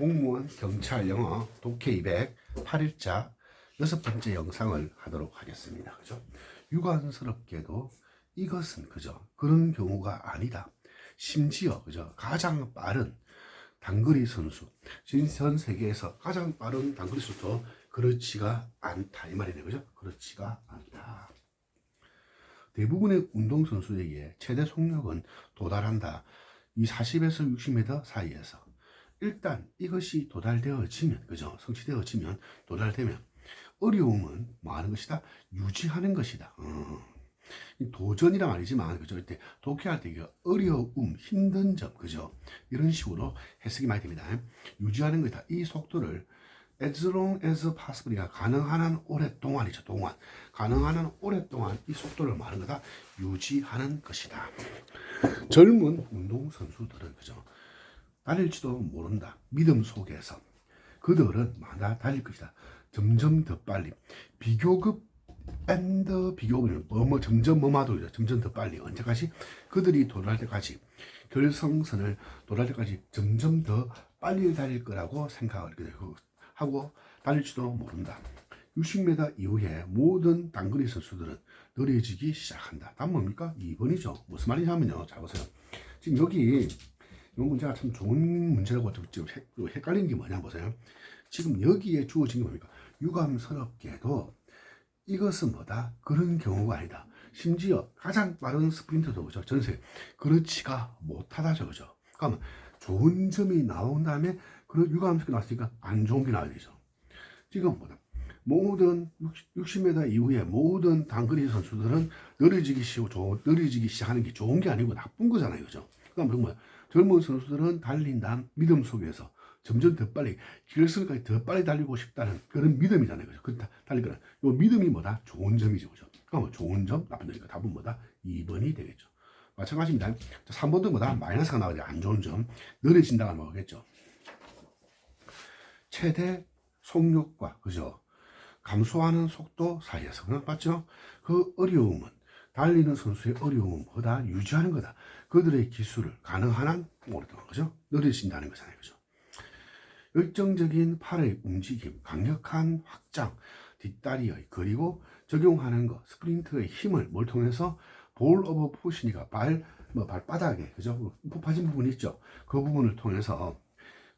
공무원 경찰 영어 독해 200 8일자 여섯 번째 영상을 하도록 하겠습니다. 그죠? 유관스럽게도 이것은 그죠? 그런 경우가 아니다. 심지어 그죠? 가장 빠른 단거리 선수 전 세계에서 가장 빠른 단거리 선수도 그렇지가 않다 이 말이네 그죠? 그렇지가 않다. 대부분의 운동 선수에게 최대 속력은 도달한다. 이 40에서 60m 사이에서. 일단 이것이 도달되어지면, 그죠? 성취되어지면, 도달되면, 어려움은 뭐 하는 것이다? 유지하는 것이다. 어. 이 도전이란 아니지만, 그죠? 이때 독해할 때 어려움, 힘든 점, 그죠? 이런 식으로 해석이 많이 됩니다. 유지하는 것이다. 이 속도를 as long as possible가 가능한 한 오랫동안이죠. 동안. 가능한 한 오랫동안 이 속도를 말하는 거다. 유지하는 것이다. 젊은 운동선수들은 그죠. 달릴지도 모른다. 믿음 속에서. 그들은 마다 달릴 것이다. 점점 더 빨리. 비교급 밴드 비교급은 뭐뭐 점점 뭐마도 점점 더 빨리. 언제까지? 그들이 도달할 때까지. 결성선을 도달할 때까지 점점 더 빨리 달릴 거라고 생각을 하고 달릴지도 모른다. 60m 이후에 모든 단거리 선수들은 느려지기 시작한다. 다음 뭡니까? 2번이죠. 무슨 말이냐면요. 자 보세요. 지금 여기 이 문제가 참 좋은 문제라고 좀 지금 헷- 헷갈리는 게 뭐냐 보세요. 지금 여기에 주어진 게 뭡니까? 유감스럽게도 이것은 뭐다? 그런 경우가 아니다. 심지어 가장 빠른 스프린터도 그죠? 전세 그렇지가 못하다죠, 그죠? 그러면 좋은 점이 나온 다음에 그 유감스럽게 나왔으니까 안 좋은 게 나와야 되죠. 지금 뭐다? 모든 60, m 이후에 모든 단거리 선수들은 시고 좋 느려지기 시작하는 게 좋은 게 아니고 나쁜 거잖아요, 그죠? 뭐야? 젊은 선수들은 달린다 믿음 속에서 점점 더 빨리 결승까지 더 빨리 달리고 싶다는 그런 믿음이잖아요, 그죠? 그 달릴 거는 요 믿음이 뭐다? 좋은 점이죠, 그죠? 그럼 좋은 점, 나쁜 점이니까 답은 뭐다? 2번이 되겠죠. 마찬가지입니다. 3번도 뭐다? 마이너스가 돼. 안 좋은 점. 느려진다가 뭐겠죠? 최대 속력과 그죠? 감소하는 속도 사이에서 그냥 맞죠? 그 어려움은 달리는 선수의 어려움은 뭐다? 유지하는 거다. 그들의 기술을 가능한 한 오랫동안 그죠? 느려진다는 거잖아요. 그죠? 열정적인 팔의 움직임, 강력한 확장, 뒷다리의 그리고 적용하는 것, 스프린트의 힘을 뭘 통해서 볼 오버 푸시니까 발, 뭐 발바닥에 그죠? 뽑아진 부분 있죠? 그 부분을 통해서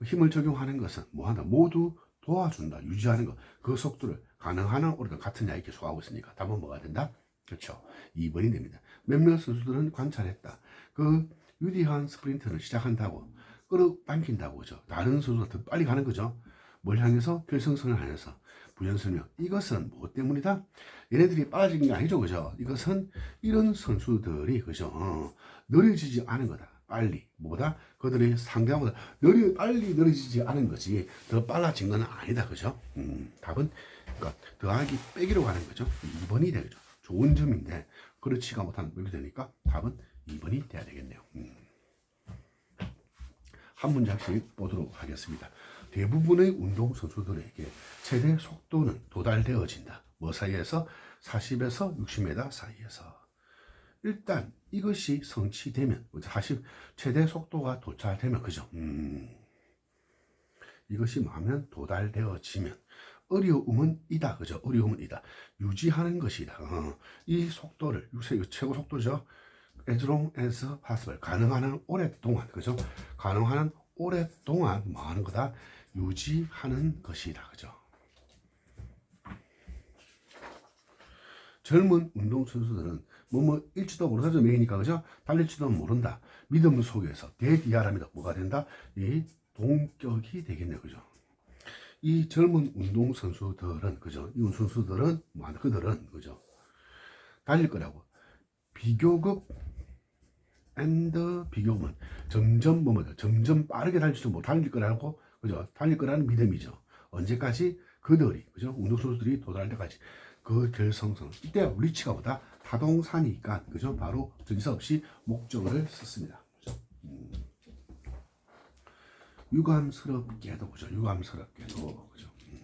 힘을 적용하는 것은 뭐하다 모두 도와준다 유지하는 것 그 속도를 가능한 한 우리가 같은 야이게 소화하고 있으니까 답은 뭐가 된다 그렇죠. 2번이 됩니다. 몇몇 선수들은 관찰했다. 그 유리한 스프린트를 시작한다고 끌어당긴다고 그죠. 다른 선수가 더 빨리 가는 거죠. 뭘 향해서? 결승선을 향해서. 부연 설명. 이것은 무엇 때문이다? 얘네들이 빨라진 게 아니죠. 그죠? 이것은 이런 선수들이 그죠? 어, 느려지지 않은 거다. 빨리. 뭐다? 그들이 상대보다 느려 빨리 느려지지 않은 거지. 더 빨라진 건 아니다. 그죠? 음, 답은 그러니까 더하기 빼기로 가는 거죠. 2번이 되죠 좋은 점인데 그렇지가 못한 이렇게 되니까 답은 2번이 돼야 되겠네요. 음. 한 문장씩 보도록 하겠습니다. 대부분의 운동선수들에게 최대 속도는 도달되어진다. 뭐 사이에서? 40에서 60m 사이에서. 일단 이것이 성취되면 40 최대 속도가 도달되면 그죠? 음, 이것이 뭐하면 도달되어지면 어려움은 이다. 그죠? 어려움은 이다. 유지하는 것이다. 어, 이 속도를 유세 최고 속도죠. as long as possible. 가능한 한 오랫동안. 그죠? 가능한 한 오랫동안 뭐 하는 거다? 유지하는 것이다. 그죠? 젊은 운동선수들은 뭐뭐 일지도 모르죠 매이니까. 그죠? 달릴지도 모른다. 믿음 속에서 대디아랍니다 뭐가 된다? 이 동격이 되겠네 그죠 이 젊은 운동 선수들은 그죠? 이 선수들은 뭐 그들은 그죠? 달릴 거라고. 비교급 앤드 비교급은 점점 뭐뭐 점점 빠르게 달릴지도 못 달릴 거라고 그죠? 달릴 거라는 믿음이죠. 언제까지? 그들이 그죠? 운동 선수들이 도달할 때까지. 그 결성선. 이때 리치가 보다 타동사니까 그죠? 바로 전지사 없이 목적어를 썼습니다. 그죠? 음. 유감스럽게도 그죠 유감스럽게도 그죠 음.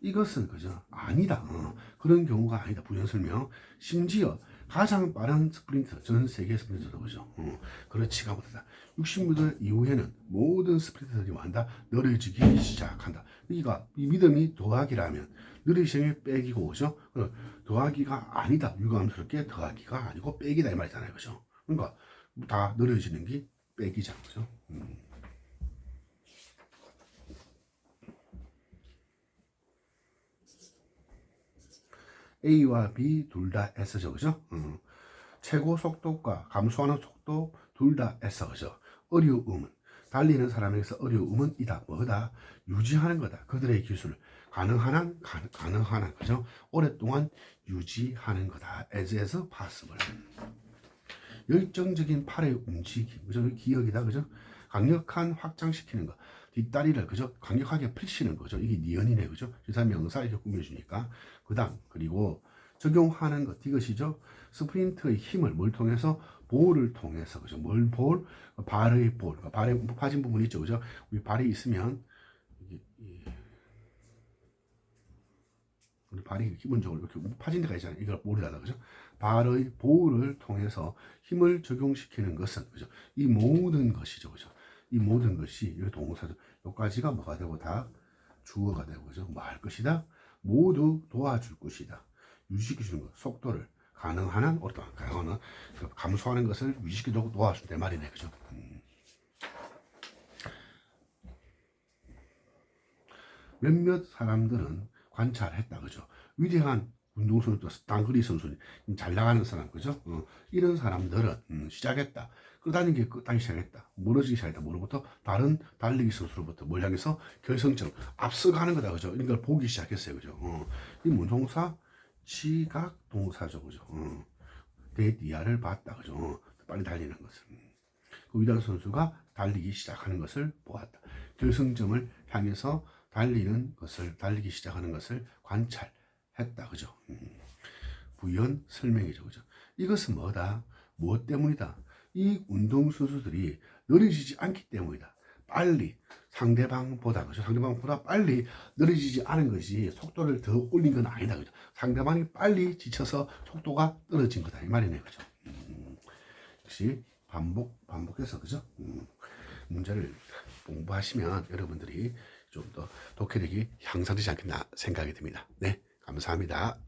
이것은 그죠 아니다 어. 그런 경우가 아니다 부연 설명 심지어 가장 빠른 스프린트 전 세계 스프린터도 그죠. 어, 그렇지가 못하다. 60m 이후에는 모든 스프린터들이 완다 느려지기 시작한다. 그러니까 이 믿음이 더하기라면 느리심이 빼기고 그죠. 어, 더하기가 아니다. 유감스럽게 더하기가 아니고 빼기다 이 말이잖아요, 그죠. 그러니까 다 느려지는 게 빼기잖아, 그죠. 음. A와 B 둘 다 S죠, 그죠? 음. 최고 속도과 감소하는 속도 둘 다 S, 그죠? 어려움은 달리는 사람에게서 어려움은 이다, 뭐다? 유지하는 거다. 그들의 기술 가능한 한, 가, 가능한 한, 그죠? 오랫동안 유지하는 거다. as에서 possible. 열정적인 팔의 움직임, 그죠? 기억이다, 그죠? 강력한 확장시키는 거. 뒷다리를 그죠? 강력하게 펼치는 거죠. 이게 니언이네, 그죠? 기사 명사 이렇게 꾸며주니까. 그 다음, 그리고 적용하는 것, 이것이죠. 스프린트의 힘을 뭘 통해서? 볼을 통해서, 그죠? 뭘 볼? 발의 볼. 그러니까 발에 파진 부분이 있죠, 그죠? 우리 발이 있으면, 우리 발이 기본적으로 이렇게 파진 데가 있잖아요. 이걸 볼이다, 그죠? 발의 볼을 통해서 힘을 적용시키는 것은, 그죠? 이 모든 것이죠, 그죠? 이 모든 것이 이 동사죠. 여기까지가 뭐가 되고 다 주어가 되고 그죠? 뭐 할 것이다. 모두 도와줄 것이다. 유지시켜 주는 것, 속도를 가능한 한 어떤 가능한 그 감소하는 것을 유지시키도록 도와준다 이 말이네, 그죠? 음. 몇몇 사람들은 관찰했다, 그죠? 위대한 운동선수, 단거리 선수, 잘 나가는 사람, 그죠? 어, 이런 사람들은 음, 시작했다. 그러다는 게 끝까지 시작했다. 멀어지기 시작했다. 뭐로부터? 다른 달리기 선수로부터 뭘 향해서 결승점, 앞서가는 거다, 그죠? 이걸 보기 시작했어요, 그죠? 어, 이 문동사 지각 동사죠, 그죠? 어, 대디아를 봤다, 그죠? 어, 빨리 달리는 것을. 그 위대한 선수가 달리기 시작하는 것을 보았다. 결승점을 향해서 달리는 것을 달리기 시작하는 것을 관찰 했다, 그죠? 음. 부연 설명이죠, 그죠? 이것은 뭐다? 무엇 때문이다? 이 운동 선수들이 느려지지 않기 때문이다. 빨리 상대방보다 그죠? 상대방보다 빨리 느려지지 않은 것이 속도를 더 올린 건 아니다, 그죠? 상대방이 빨리 지쳐서 속도가 떨어진 거다 이 말이네, 그죠? 음. 역시 반복 반복해서 그죠? 음, 문제를 공부하시면 여러분들이 좀 더 독해력이 향상되지 않겠나 생각이 듭니다. 네, 감사합니다.